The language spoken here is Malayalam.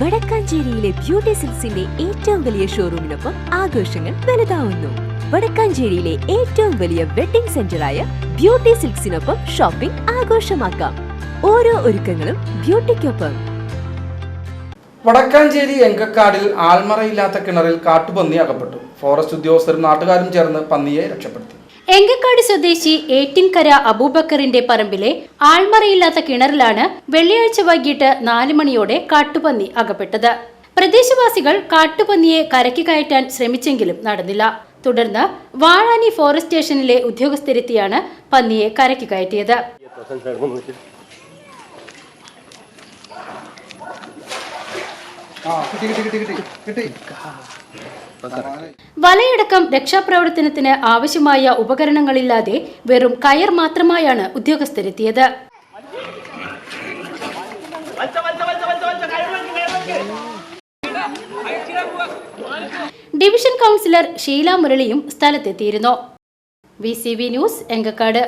വടക്കാഞ്ചേരിയിലെ ബ്യൂട്ടി സിൽസിന്റെ ഏറ്റവും വലിയ ഷോറൂമിനൊപ്പം ആഘോഷങ്ങൾ വലുതാവുന്നു. വടക്കാഞ്ചേരിയിലെ ഏറ്റവും വലിയ വെഡിംഗ് സെന്ററായ ബ്യൂട്ടി സിൽക്സിനൊപ്പം ഷോപ്പിംഗ് ആഘോഷമാക്കാം. ഓരോ ഒരുക്കങ്ങളും ബ്യൂട്ടിക്കൊപ്പം. വടക്കാഞ്ചേരി എങ്കക്കാടിൽ ആൽമറയില്ലാത്ത കിണറിൽ കാട്ടുപന്നി അകപ്പെട്ടു. ഫോറസ്റ്റ് ഉദ്യോഗസ്ഥരും നാട്ടുകാരും ചേർന്ന് പന്നിയെ രക്ഷപ്പെടുത്തി. എങ്കക്കാട് സ്വദേശി ഏറ്റിൻകര അബൂബക്കറിന്റെ പറമ്പിലെ ആൾമറയില്ലാത്ത കിണറിലാണ് വെള്ളിയാഴ്ച വൈകിട്ട് നാല് മണിയോടെ കാട്ടുപന്നി അകപ്പെട്ടത്. പ്രദേശവാസികൾ കാട്ടുപന്നിയെ കരക്കി കയറ്റാൻ ശ്രമിച്ചെങ്കിലും നടന്നില്ല. തുടർന്ന് വാഴാനി ഫോറസ്റ്റ് സ്റ്റേഷനിലെ ഉദ്യോഗസ്ഥരെത്തിയാണ് പന്നിയെ കരക്കി കയറ്റിയത്. വലയടക്കം രക്ഷാപ്രവർത്തനത്തിന് ആവശ്യമായ ഉപകരണങ്ങളില്ലാതെ വെറും കയർ മാത്രമായാണ് ഉദ്യോഗസ്ഥരെത്തിയത്. ഡിവിഷൻ കൗൺസിലർ ഷീല മുരളിയും സ്ഥലത്തെത്തിയിരുന്നു. V C V news Enkakkad.